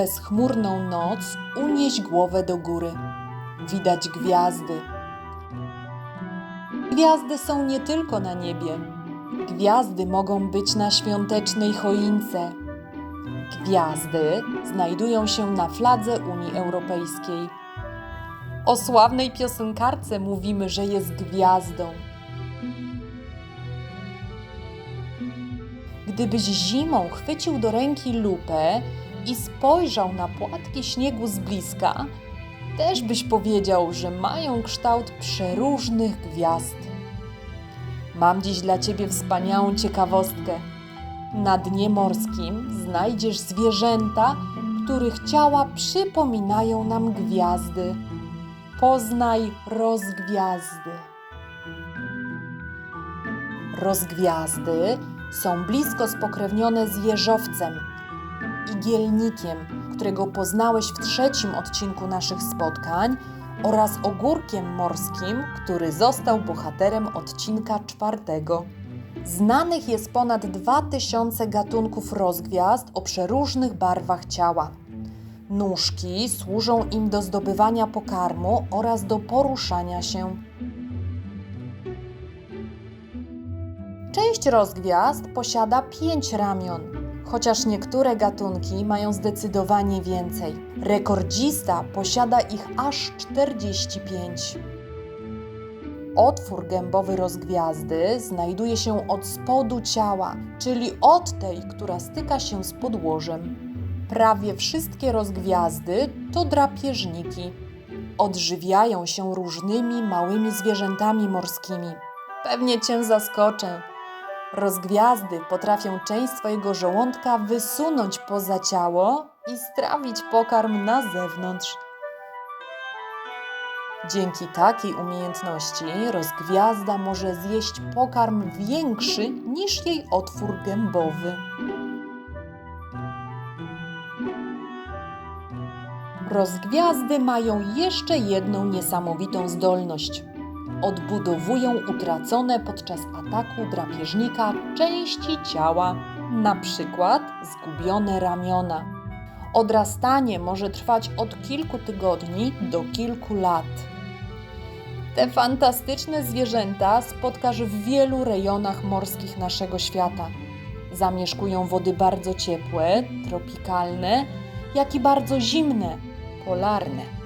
bezchmurną noc unieś głowę do góry. Widać gwiazdy. Gwiazdy są nie tylko na niebie. Gwiazdy mogą być na świątecznej choince. Gwiazdy znajdują się na fladze Unii Europejskiej. O sławnej piosenkarce mówimy, że jest gwiazdą. Gdybyś zimą chwycił do ręki lupę i spojrzał na płatki śniegu z bliska, też byś powiedział, że mają kształt przeróżnych gwiazd. Mam dziś dla ciebie wspaniałą ciekawostkę. Na dnie morskim znajdziesz zwierzęta, których ciała przypominają nam gwiazdy. Poznaj rozgwiazdy. Rozgwiazdy są blisko spokrewnione z jeżowcem, igielnikiem, którego poznałeś w trzecim odcinku naszych spotkań, oraz ogórkiem morskim, który został bohaterem odcinka czwartego. Znanych jest ponad 2000 gatunków rozgwiazd o przeróżnych barwach ciała. Nóżki służą im do zdobywania pokarmu oraz do poruszania się. Część rozgwiazd posiada pięć ramion, chociaż niektóre gatunki mają zdecydowanie więcej. Rekordzista posiada ich aż 45. Otwór gębowy rozgwiazdy znajduje się od spodu ciała, czyli od tej, która styka się z podłożem. Prawie wszystkie rozgwiazdy to drapieżniki. Odżywiają się różnymi małymi zwierzętami morskimi. Pewnie cię zaskoczę. Rozgwiazdy potrafią część swojego żołądka wysunąć poza ciało i strawić pokarm na zewnątrz. Dzięki takiej umiejętności rozgwiazda może zjeść pokarm większy niż jej otwór gębowy. Rozgwiazdy mają jeszcze jedną niesamowitą zdolność. Odbudowują utracone podczas ataku drapieżnika części ciała, przykład zgubione ramiona. Odrastanie może trwać od kilku tygodni do kilku lat. Te fantastyczne zwierzęta spotkasz w wielu rejonach morskich naszego świata. Zamieszkują wody bardzo ciepłe, tropikalne, jak i bardzo zimne, polarne.